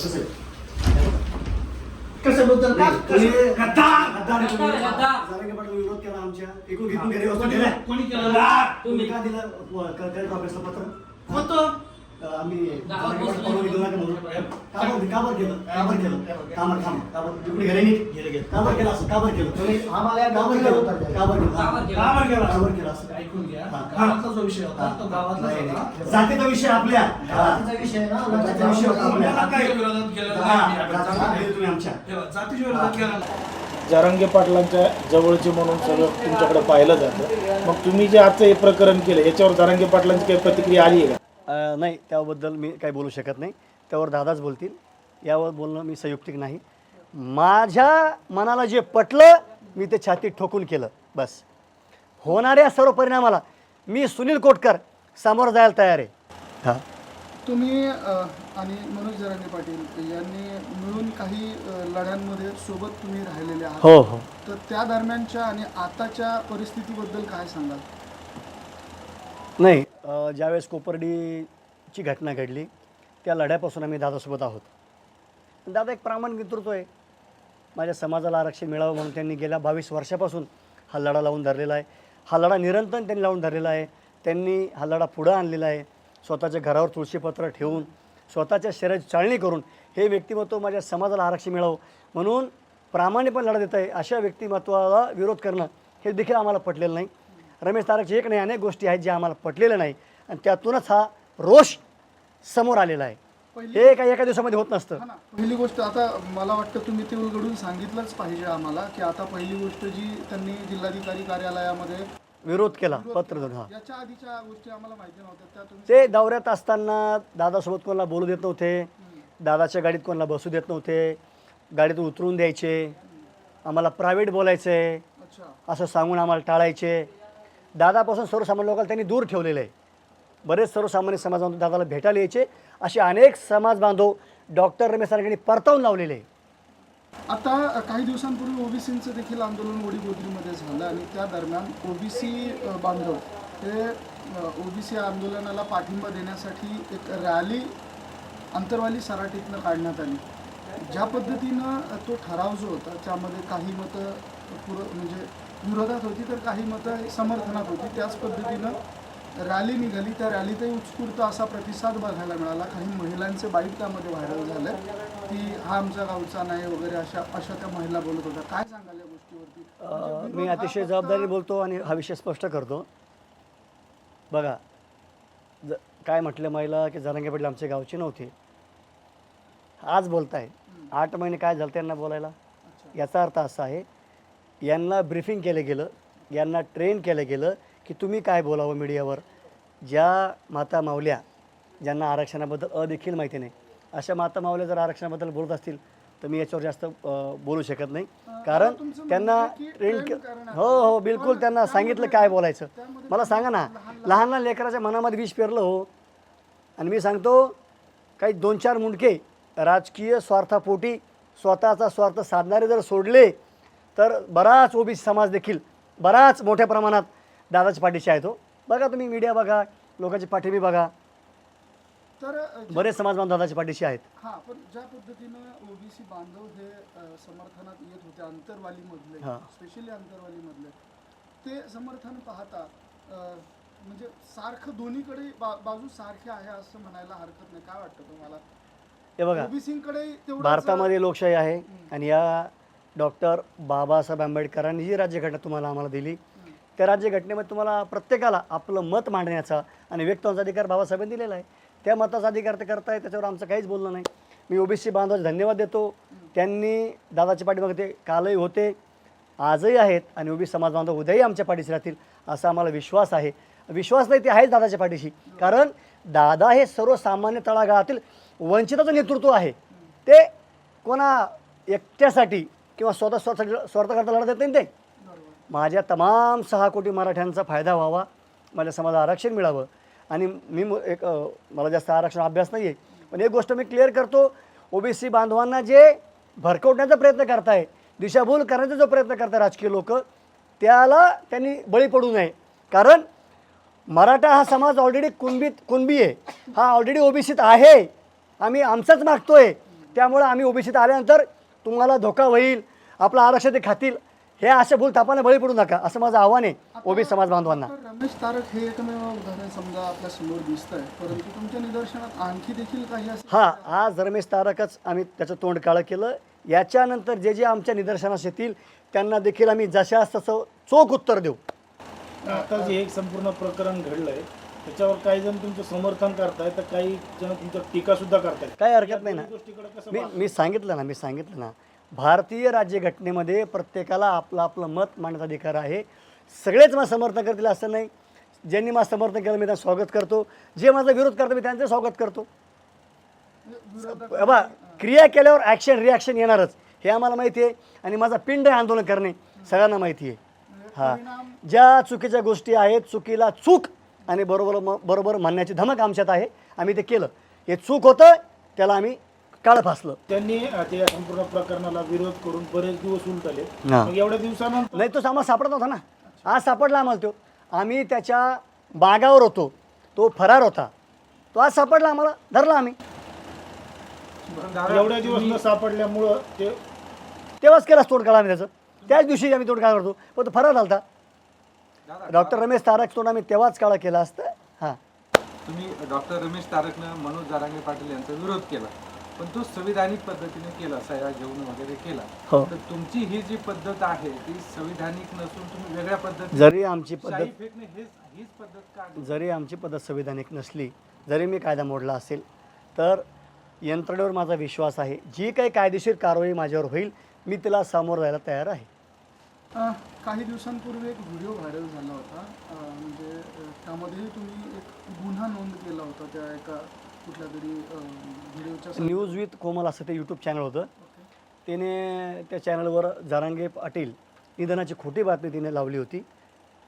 कसं आहे? कसं बोलतात का. जारंगे पाटील विरोध केला आमच्या एकूण घेऊन घरी वस्तू दिल्या. कोणी केलं. तुम्ही. का दिलं कलेक्टर ऑफिसला पत्र होतं आम्ही केलं? केलं? थांब. इकडे घरी गेले, गेले. केलं असं? केलं? तुम्ही आम्हाला केलं? केलं? केलं? केलं? असं? ऐकून घ्या. हा. जो विषय होता तो गावातला. जातीचा विषय आपल्या. जातीचा विषय ना जातीचा विषय होता आपल्या. मला काही विरोधात केलेलं हा, नाही. आम्ही. जातीचा विषय तुम्ही आमच्या तेव्हा जातीच्या विरोधात केलेलं नाही. जारंगे पाटलांच्या जवळचे म्हणून सगळं तुमच्याकडे पाहिलं जातं. मग तुम्ही जे आजचं हे प्रकरण केलं याच्यावर जारंगे पाटलांची काही प्रतिक्रिया आली आहे का? अ, नाही त्याबद्दल मी काही बोलू शकत नाही. त्यावर दादाच बोलतील. यावर बोलणं मी संयुक्तिक नाही. माझ्या मनाला जे पटलं मी ते छातीत ठोकून केलं. बस. होणाऱ्या सर्व परिणामाला मी सुनील कोटकर समोर जायला तयार आहे. हां. तुम्ही अ, आणि मनोज जरांगे पाटील यांनी मिळून काही अ, लढ्यांमध्ये सोबत तुम्ही राहिलेले आहात. हो हो. तर त्या दरम्यानच्या आणि आताच्या परिस्थितीबद्दल काय सांगाल? नाही ज्यावेळेस कोपर्डीची घटना घडली त्या लढ्यापासून आम्ही दादासोबत आहोत. दादा एक प्रामाणिक नेतृत्व आहे. माझ्या समाजाला आरक्षण मिळावं म्हणून त्यांनी गेल्या बावीस वर्षापासून हा लढा लावून धरलेला आहे. हा लढा निरंतर त्यांनी लावून धरलेला आहे. त्यांनी हा लढा पुढं आणलेला आहे. स्वतःच्या घरावर तुळशीपत्र ठेवून स्वतःच्या शरीराची चाळणी करून हे व्यक्तिमत्व माझ्या समाजाला आरक्षण मिळावं म्हणून प्रामाणिकपणे लढा देत आहे. अशा व्यक्तिमत्वाला विरोध करणं हे देखील आम्हाला पटलेलं नाही. रमेश तारकचे एक नाही अनेक गोष्टी आहेत ज्या आम्हाला पटलेल्या नाही. आणि त्यातूनच हा रोष समोर आलेला आहे. हे काही एका दिवसामध्ये होत नसतं. हा ना. पहिली गोष्ट आता मला वाटतं तुम्ही ते उलगडून सांगितलंच पाहिजे आम्हाला की आता पहिली गोष्ट जी त्यांनी जिल्हाधिकारी कार्यालयामध्ये विरोध केला पत्र देऊन हा. याच्या आधीच्या गोष्टी आम्हाला माहिती नव्हत्या. त्या तुम्ही ते दौऱ्यात असताना दादासोबत कोणाला बोलू देत नव्हते दादाच्या गाडीत कोणाला बसू देत नव्हते गाडीतून उतरून द्यायचे आम्हाला प्रायव्हेट बोलायचं आहे अच्छा. असं सांगून आम्हाला टाळायचे. दादापासून सर्वसामान्य लोकांना त्यांनी दूर ठेवलेलं आहे. बरेच सर्वसामान्य समाजामधून दादाला भेटायला यायचे. असे अनेक समाज बांधव डॉक्टर रमेश सारख्यांनी परतावून लावलेले आहे. आता काही दिवसांपूर्वी ओबीसीचं देखील आंदोलन वडीगोद्रीमध्ये झालं आणि त्या दरम्यान ओबीसी बांधव हे ओबीसी आंदोलनाला पाठिंबा देण्यासाठी एक रॅली अंतरवाली सराटीतनं काढण्यात आली. ज्या पद्धतीनं तो ठराव जो होता त्यामध्ये काही मतं पुर म्हणजे विरोधात होती तर काही मतं समर्थनात होती. त्याच पद्धतीनं रॅली निघाली. त्या रॅलीतही उत्स्फूर्त असा प्रतिसाद बघायला मिळाला. काही महिलांचे बाईट त्यामध्ये व्हायरल झाले. की हा आमच्या गावचा नाही वगैरे अशा अशा त्या महिला बोलत होत्या. काय सांगाल या गोष्टीवरती? म्हणजे मी अतिशय जबाबदारी बोलतो आणि हा विषय स्पष्ट करतो. बघा ज काय म्हटलं महिला की जरांगे पाटील आमच्या गावची नव्हती. आज बोलताय. आठ महिने काय झालं त्यांना बोलायला? याचा अर्थ असा आहे यांना ब्रीफिंग केलं गेलं यांना ट्रेन केलं गेलं की तुम्ही काय बोलावं मीडियावर ज्या माता माऊल्या ज्यांना आरक्षणाबद्दल अ देखील माहिती नाही अशा माता माऊल्या जर आरक्षणाबद्दल बोलत असतील तर मी याच्यावर जास्त बोलू शकत नाही. कारण त्यांना ट्रेन हो हो बिलकुल त्यांना सांगितलं काय बोलायचं. मला सांगा ना लहान लहान लेकराच्या मनामध्ये विष पेरलं हो. आणि मी सांगतो काही दोन चार मुंडके राजकीय स्वार्थापोटी स्वतःचा स्वार्थ साधणारे जर सोडले तर बराच ओबीसी समाज देखील बराच मोठ्या प्रमाणात दादाच्या पाठीशी आहे तो. बघा तुम्ही मीडिया बघा लोकांची पाठिंबी बघा. तर ज्या- बरेच समाज बांधव दादाच्या पाठीशी आहेत. हा पण ज्या पद्धतीनं ओबीसी बांधव हे अ, समर्थनात येत होते अंतरवाली मधले हा. स्पेशली अंतरवाली मधले ते समर्थन पाहता अ, म्हणजे सारखं दोन्हीकडे बा, बाजू सारख्या आहे असं म्हणायला हरकत नाही. काय वाटतं तुम्हाला? हे बघा. ओबीसीकडे तेवढंच- भारतामध्ये लोकशाही आहे आणि या डॉक्टर बाबासाहेब आंबेडकरांनी जी राज्यघटना तुम्हाला आम्हाला दिली त्या राज्यघटनेमध्ये तुम्हाला प्रत्येकाला आपलं मत मांडण्याचा आणि व्यक्त होण्याचा अधिकार बाबासाहेबांनी दिलेला आहे. त्या मताचा अधिकार ते करताय त्याच्यावर आमचं काहीच बोलणं नाही. मी ओबीसी बांधवाचे धन्यवाद देतो. त्यांनी दादाच्या पाठीमागे ते कालही होते. आजही आहेत आणि ओबीसी समाज बांधव उद्याही आमच्या पाठीशी राहतील असा आम्हाला विश्वास आहे. विश्वास नाही ते आहेच दादाच्या पाठीशी. कारण दादा हे सर्वसामान्य तळागाळातील वंचिताचं नेतृत्व आहे. ते कोणा एकट्यासाठी किंवा स्वतः स्वतः स्वार्थकरता लढत येत नाही ते. माझ्या तमाम सहा कोटी मराठ्यांचा फायदा व्हावा माझ्या समाजाला आरक्षण मिळावं. आणि मी एक मला जास्त आरक्षण अभ्यास नाही आहे पण एक गोष्ट मी क्लिअर करतो ओबीसी बांधवांना जे भरकवण्याचा प्रयत्न करताय दिशाभूल करण्याचा जो प्रयत्न करताय राजकीय लोक त्याला त्यांनी बळी पडू नये. कारण मराठा हा समाज ऑलरेडी कुणबीत कुणबी आहे हा ऑलरेडी ओबीसीत आहे. आम्ही आमचाच आहे त्यामुळं आम्ही ओबीसीत आल्यानंतर तुम्हाला धोका होईल. आपलं आरक्षण ते खातील. हे असे भूल तापाने बळी पडू नका. असं माझं आव्हान आहे ओबीसी समाज बांधवांना. रमेश तारक हे एकमेव उदाहरण समजा आपल्यासमोर दिसत आहे परंतु तुमच्या निदर्शनात आणखी देखील काही असं हा आज रमेश तारकच आम्ही त्याचं तोंड काळं केलं. याच्यानंतर जे जे आमच्या निदर्शनास येतील त्यांना देखील आम्ही जशास तसं चोख उत्तर देऊ. आता जे एक संपूर्ण प्रकरण घडलंय त्याच्यावर काही जण तुमचं समर्थन करतायत तर काही जण तुमचं टीका सुद्धा करतायत. काही हरकत नाही ना. या गोष्टीकडे कसं मी मी सांगितलं ना मी सांगितलं ना. भारतीय राज्यघटनेमध्ये प्रत्येकाला आपलं आपलं मत मांडण्याचा अधिकार आहे. सगळेच मला समर्थन करतील असं नाही. ज्यांनी मला समर्थन केलं मी त्यांना स्वागत करतो. जे माझा विरोध करतो मी त्यांचं स्वागत करतो. बाबा बा क्रिया केल्यावर ॲक्शन रिॲक्शन येणारच. हे आम्हाला माहिती आहे. आणि माझा पिंड आहे आंदोलन करणे. सगळ्यांना माहिती आहे. हा. ज्या चुकीच्या गोष्टी आहेत चुकीला चूक आणि बरोबर म- बरोबर म्हणण्याची धमक आमच्यात आहे. आम्ही ते केलं. हे चूक होतं त्याला आम्ही काळं फासलं. त्यांनी त्या संपूर्ण प्रकरणाला विरोध करून बरेच दिवस उलटले. हा. मग एवढ्या दिवसानंतर नाही तो आम्हाला सापडत नव्हता ना. आज सापडला आम्हाला तो. आम्ही त्याच्या बागावर होतो. तो फरार होता. तो आज सापडला आम्हाला. धरला आम्ही. एवढ्या दिवस न सापडल्यामुळं ते तेव्हाच केला तोड काढा आम्ही त्याचं. त्याच दिवशी आम्ही तोड काढा करतो. पण तो फरार झालता. डॉक्टर रमेश तारक तोड आम्ही तेव्हाच काळा केला असतं. हां. तुम्ही डॉक्टर रमेश तारकनं मनोज जारांगे पाटील यांचा विरोध केला. पण तो संविधानिक पद्धतीने केला सह्या घेऊन वगैरे केला. हो. तर तुमची ही जी पद्धत आहे ती संविधानिक नसून तुम्ही वेगळ्या पद्धतीने जरी आमची पद्धत फेकणे हेच हीच पद्धत का जरी आमची पद्धत संविधानिक नसली जरी मी कायदा मोडला असेल तर यंत्रणेवर माझा विश्वास आहे. जी काही कायदेशीर कारवाई माझ्यावर होईल मी तिला सामोरं जायला तयार आहे. काही दिवसांपूर्वी एक व्हिडिओ व्हायरल झाला होता. म्हणजे अ, त्यामध्ये तुम्ही एक गुन्हा नोंद केला होता त्या एका कुठल्या तरी अ, व्हिडिओच्या संदर्भात. न्यूज विथ कोमल असं ते यूट्यूब चॅनल होतं. त्याने त्या चॅनलवर जारांगे पाटील निधनाची खोटी बातमी तिने लावली होती.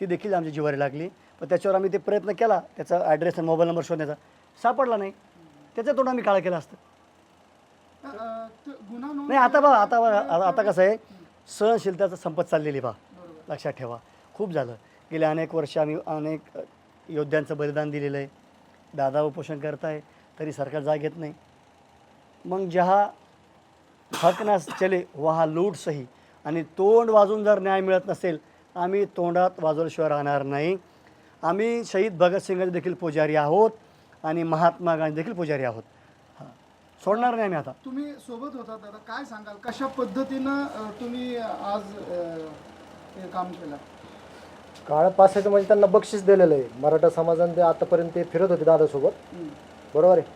ती देखील आमची जिवारी लागली. पण त्याच्यावर आम्ही ते प्रयत्न केला. त्याचा ॲड्रेस आणि मोबाईल नंबर शोधण्याचा. सापडला नाही. त्याच्या तोंड आम्ही काळा केला असतं. नाही आता बा आता बा आता कसं आहे? सहनशीलताचं संपत चाललेली बा लक्षात ठेवा. खूप झालं. गेले अनेक वर्ष आम्ही अनेक योद्ध्यांचं बलिदान दिलेलं आहे. दादा उपोषण करताय. तरी सरकार जाग घेत नाही. मग जहा हक ना चले वहा लूट सही. आणि तोंड वाजून जर न्याय मिळत नसेल आम्ही तोंडात वाजवल्याशिवाय राहणार नाही. आम्ही शहीद भगतसिंगाचे देखील पुजारी आहोत आणि महात्मा गांधी देखील पुजारी आहोत. सोडणार नाही आम्ही आता. तुम्ही सोबत होता दादा. काय सांगाल? कशा पद्धतीनं तुम्ही आज हे काम केलं? काळ पासायचं म्हणजे त्यांना बक्षीस दिलेलं आहे. मराठा समाजाने ते आतापर्यंत ते फिरत होते दादासोबत. बरोबर आहे.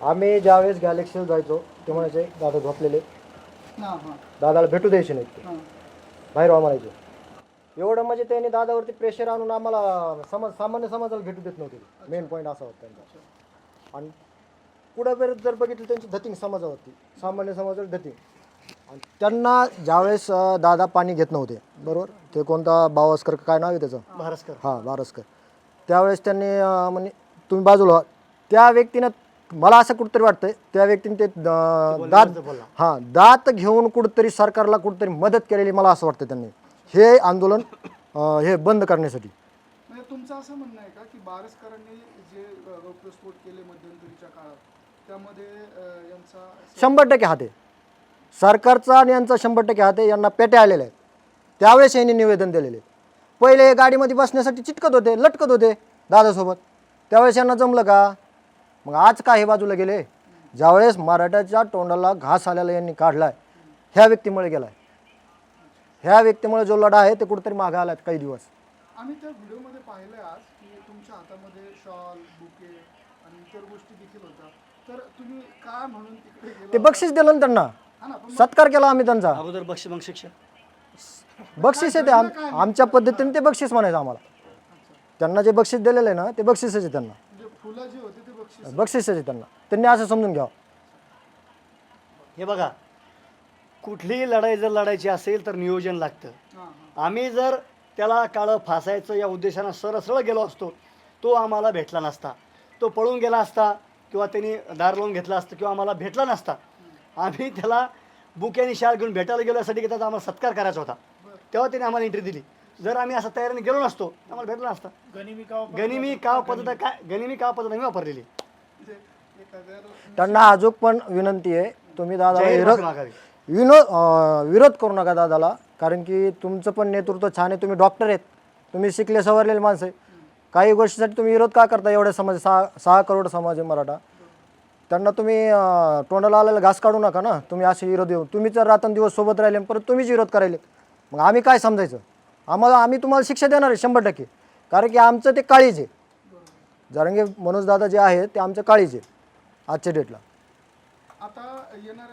आम्ही ज्यावेळेस गॅलेक्सीला जायचो ते म्हणायचे दादा झोपलेले. दादाला भेटू द्यायचे नाहीत ते हां. बाहेर व्हा म्हणायचे. एवढं म्हणजे त्यांनी दादावरती प्रेशर आणून आम्हाला समाज सामान्य समाजाला भेटू देत नव्हते. मेन पॉईंट असा होता त्यांचा. आणि पुढे वेळेस जर बघितलं त्यांची धतिंग समाजावरती. सामान्य समाजावर धतिंग. आणि त्यांना ज्यावेळेस दादा पाणी घेत नव्हते बरोबर? ते कोणता बावस्कर काय नाव आहे त्याचं? भारसकर. हां बारसकर त्यावेळेस त्यांनी म्हणजे तुम्ही बाजूला. त्या व्यक्तीनं मला असं कुठंतरी वाटतंय त्या व्यक्तीने ते दात. हां दात घेऊन कुठंतरी सरकारला कुठंतरी मदत केलेली मला असं वाटतं त्यांनी. हे आंदोलन अं, हे बंद करण्यासाठी. म्हणजे तुमचं असं म्हणणं आहे का की बारसकरांनी जे अ, केले मध्यंतरीच्या काळात त्यामध्ये अ, यांचा शंभर टक्के हात. आहे सरकारचा आणि यांचा शंभर टक्के हात आहे यांना पेट्या आलेल्या आहेत. त्यावेळेस यांनी निवेदन दिलेले पहिले गाडीमध्ये बसण्यासाठी चिटकत होते लटकत होते दादासोबत. त्यावेळेस यांना जमलं का? मग आज का हे बाजूला गेले? ज्यावेळेस मराठ्याच्या तोंडाला घास आलेला यांनी काढलाय ह्या व्यक्तीमुळे गेलाय. ह्या व्यक्तीमुळे जो लढा आहे ते कुठेतरी मागे आलाय काही दिवस? आम्ही त्या व्हिडिओमध्ये पाहिलंय आज की तुमच्या हातामध्ये शॉल बुके आणि इतर गोष्टी देखील होत्या. तर तुम्ही काय म्हणून तिकडे ते बक्षीस दिलं ना त्यांना. सत्कार केला आम्ही त्यांचा. अगोदर बक्षीस मग शिक्षा बक्षीस आहे ते. आम आमच्या पद्धतीने ते बक्षीस म्हणायचं आम्हाला. त्यांना जे बक्षीस दिलेलं आहे ना ते बक्षीसच आहे त्यांना. म्हणजे फुलं जी होती बक्षीस. आहे त्यांना. त्यांनी असं समजून घ्यावं. हे बघा कुठलीही लढाई जर लढायची असेल तर नियोजन लागतं. आम्ही जर त्याला काळं फासायचं या उद्देशानं सरळ गेलो असतो तो आम्हाला भेटला नसता. तो पळून गेला असता किंवा त्यांनी दार लावून घेतला असतं किंवा आम्हाला भेटला नसता. आम्ही त्याला बुक आणि शाल घेऊन भेटायला गेलो यासाठी की त्याचा आम्हाला सत्कार करायचा होता. तेव्हा त्याने आम्हाला एंट्री दिली. जर आम्ही असं तयारीने गेलो नसतो आम्हाला भेटला नसता. गनिमी काव गनिमी काव पद्धत काय? गनिमी काव पद्धत आम्ही वापरलेली त्यांना अजून पण विनंती आहे तुम्ही दादाला जाहीर विरोध. विनोद अं, विरोध करू नका दादाला कारण की तुमचं पण नेतृत्व छान आहे तुम्ही डॉक्टर आहेत तुम्ही शिकले सवरलेले माणसं आहे काही गोष्टीसाठी तुम्ही विरोध का करता एवढ्या समाज सहा सहा करोड समाज आहे मराठा? त्यांना तुम्ही अं, तोंडाला आलेला घास काढू नका ना तुम्ही असे विरोध येऊ तुम्ही जर रात्रंदिवस सोबत राहिले आणि परत तुम्हीच विरोध करायले. मग आम्ही काय समजायचं? आम्हाला आम्ही तुम्हाला शिक्षा देणार आहे शंभर टक्के. कारण की आमचं ते काळीज आहे. जरांगे मनोज दादा जे आहेत ते आमचं काळीज आहे आजच्या डेटला आता येणार